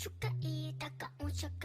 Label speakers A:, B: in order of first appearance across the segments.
A: ชุกะอีตะกะอุชุก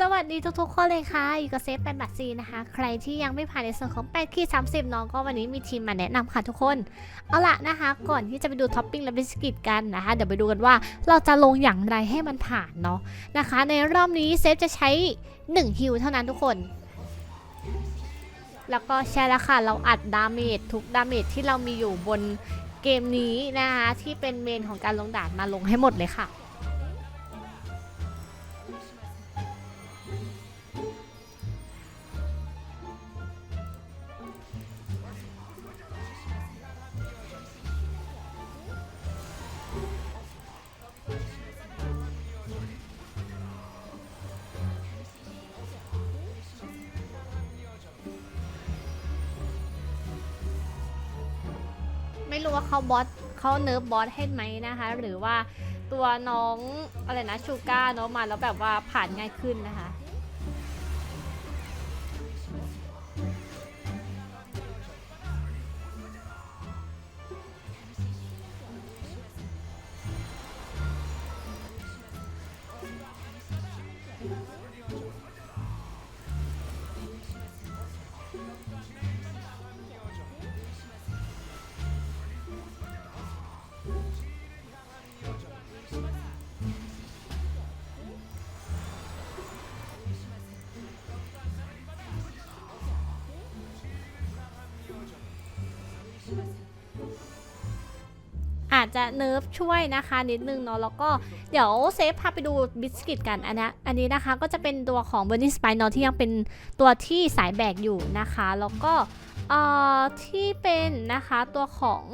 B: สวัสดีทุกๆคนเลยค่ะอยู่กับเซฟเป็นบัตซีนะคะ ใครที่ยังไม่ผ่านในส่วนของ8ขีด30 น้องก็วันนี้มีทีมมาแนะนำค่ะทุกคน เอาละนะคะ ก่อนที่จะไปดูท็อปปิ้งและบิสกิตกันนะคะ เดี๋ยวไปดูกันว่าเราจะลงอย่างไรให้มันผ่านเนาะนะคะ ในรอบนี้เซฟจะใช้ 1 ฮิวเท่านั้นทุกคน แล้วก็ใช่แล้วค่ะ เราอัดดาเมจทุกดาเมจที่เรามีอยู่บนเกมนี้นะคะที่เป็นเมนของการลงด่านมาลงให้หมดเลยค่ะ ไม่รู้ว่าเขาบอสเขาเนิร์ฟบอสให้ไหมนะคะ หรือว่าตัวน้องอะไรนะชูก้าเนาะมาแล้วแบบว่าผ่านง่ายขึ้นนะคะ จะเนิร์ฟช่วยนะคะนิดนึงเนาะแล้วก็เดี๋ยวเซฟพาไปดูบิสกิตกันอันนี้อันนี้นะคะก็จะเป็นตัวของเบอร์นิสไปเนาะที่ยังเป็นตัวที่สายแบกอยู่นะคะ แล้วก็เอ่อที่เป็นนะคะตัวของ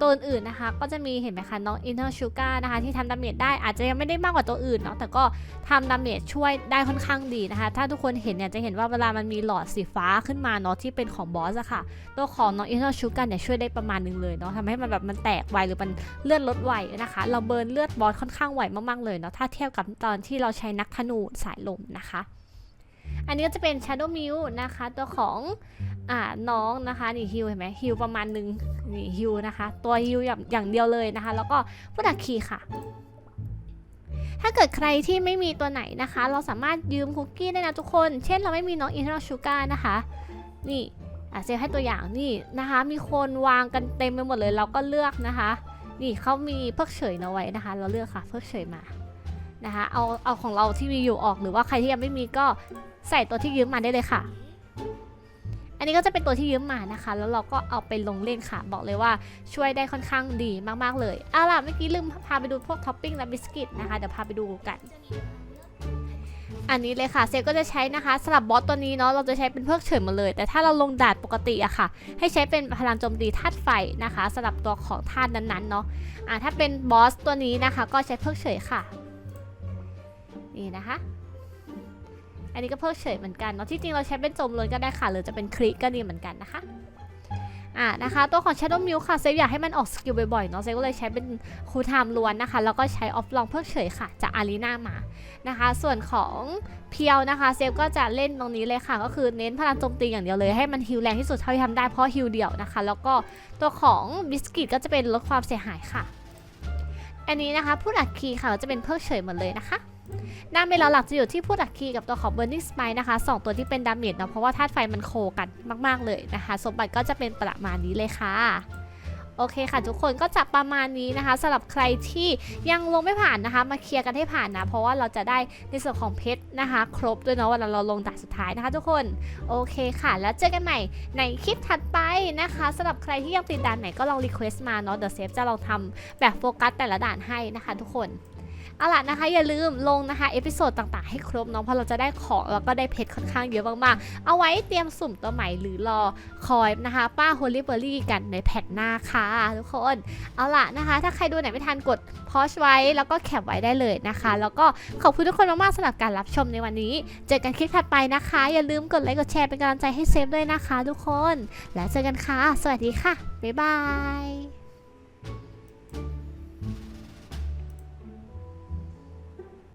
B: ตัวอื่นๆนะคะ ก็จะมีเห็นไหมคะน้องอินเทอร์ชูการ์นะคะที่ทำดาเมจได้อาจจะยังไม่ได้มากกว่าตัวอื่นเนาะแต่ก็ทำดาเมจช่วยได้ค่อนข้างดีนะคะ ถ้าทุกคนเห็นเนี่ยจะเห็นว่าเวลามันมีหลอดสีฟ้าขึ้นมาเนาะที่เป็นของบอสอะค่ะ ตัวของน้องอินเทอร์ชูการ์เนี่ยช่วยได้ประมาณหนึงเลยเนาะทำให้มันแบบมันแตกไวหรือมันเลือดลดไวนะคะ เราเบิร์นเลือดบอสค่อนข้างไวมากๆเลยเนาะถ้าเทียบกับตอนที่เราใช้นักธนูสายลมนะคะ อันนี้ก็จะเป็น Shadow m i l นะคะ ตัวของอ่าน้องนะคะนี่ฮิวเห็นไหมฮิวประมาณหนึงนี่ฮิวนะคะ ตัวฮิวอย่างอย่างเดียวเลยนะคะ แล้วก็พุทธคีค่ะถ้าเกิดใครที่ไม่มีตัวไหนนะคะ เราสามารถยืมคุกกี้ได้นะทุกคน เช่นเราไม่มีน้องอินทร์ชูการ์นะคะ นี่อะเซฟให้ตัวอย่างนี่นะคะ มีคนวางกันเต็มไปหมดเลยเราก็เลือกนะคะ นี่เขามีเพิกเฉยเอาไว้นะคะ เราเลือกค่ะ เพิกเฉยมา นะคะเอาเอาของเราที่มีอยู่ออกหรือว่าใครที่ยังไม่มีก็ใส่ตัวที่ยืมมาได้เลยค่ะ อันนี้ก็จะเป็นตัวที่ยืมมานะคะ แล้วเราก็เอาไปลงเล่นค่ะ บอกเลยว่าช่วยได้ค่อนข้างดีมากๆเลยเอาล่ะเมื่อกี้ลืมพาไปดูพวกท็อปปิ้งและบิสกิตนะคะเดี๋ยวพาไปดูกันอันนี้เลยค่ะเซฟก็จะใช้นะคะสำหรับบอสตัวนี้เนาะเราจะใช้เป็นเพิกเฉยมาเลย แต่ถ้าเราลงดาดปกติอะค่ะ ให้ใช้เป็นพลังโจมตีธาตุไฟนะคะสำหรับตัวของธาตุนั้นๆเนาะอ่าถ้าเป็นบอสตัวนี้นะคะ ก็ใช้เพิกเฉยค่ะ นี่นะคะ อันนี้ก็เพิกเฉยเหมือนกันเนาะที่จริงเราใช้เป็นจมเลยก็ได้ค่ะ หรือจะเป็นคลิกก็ดีเหมือนกันนะคะอ่านะคะตัวของ Shadow m i l ค่ะเซฟอยากให้มันออกสกิลบ่อยๆเนาะเซฟก็เลยใช้เป็นคูลไทม์ล้วนนะคะ แล้วก็ใช้ออฟลองเพิกเฉยค่ะ จากอารีนามานะคะ ส่วนของเพียวนะคะเซฟก็จะเล่นตรงนี้เลยค่ะ ก็คือเน้นพลังโจมตีอย่างเดียวเลยให้มันฮิลแรงที่สุดเท่าที่ทำได้เพราะฮิลเดี่ยวนะคะ แล้วก็ตัวของบิสกิตก็จะเป็นลดความเสียหายค่ะ อันนี้นะคะผู้อัดคีย์ค่ะจะเป็นเพิกเฉยหมดเลยนะคะ ดาเมจเราหลักจะอยู่ที่ผู้อัดคีกับตัวของ Burning Spike นะคะสองตัวที่เป็นดาเมจเนาะเพราะว่าธาตุไฟมันโคกันมาก ๆ เลยนะคะ สมบัติก็จะเป็นประมาณนี้เลยค่ะโอเคค่ะทุกคนก็จะประมาณนี้นะคะสำหรับใครที่ยังลงไม่ผ่านนะคะ มาเคลียร์กันให้ผ่านนะ เพราะว่าเราจะได้ในส่วนของเพชรนะคะ ครบด้วยเนาะวลาเราลงด่านสุดท้ายนะคะ ทุกคนโอเคค่ะ แล้วเจอกันใหม่ในคลิปถัดไปนะคะสำหรับใครที่ยังติดด่านไหนก็ลองรีเควสต์มาเนาะเดี๋ยวเซฟจะลองทำแบบโฟกัสแต่ละด่านให้นะคะ ทุกคน เอาล่ะนะคะอย่าลืมลงนะคะเอพิโซดต่างๆให้ครบเนาะเพราะเราจะได้ของแล้วก็ได้เพชรค่อนข้างเยอะมากๆ เอาไว้เตรียมสุ่มตัวใหม่หรือรอคอยนะคะป้าโฮลิเบอรี่กันในแพทหน้าค่ะทุกคนเอาล่ะนะคะ ถ้าใครดูไหนไม่ทันกดพอชไว้แล้วก็แคปไว้ได้เลยนะคะ แล้วก็ขอบคุณทุกคนมากๆสำหรับการรับชมในวันนี้ เจอกันคลิปถัดไปนะคะ อย่าลืมกดไลค์กดแชร์เป็นกำลังใจให้เซฟด้วยนะคะ ทุกคน แล้วเจอกันค่ะ สวัสดีค่ะบ๊ายบาย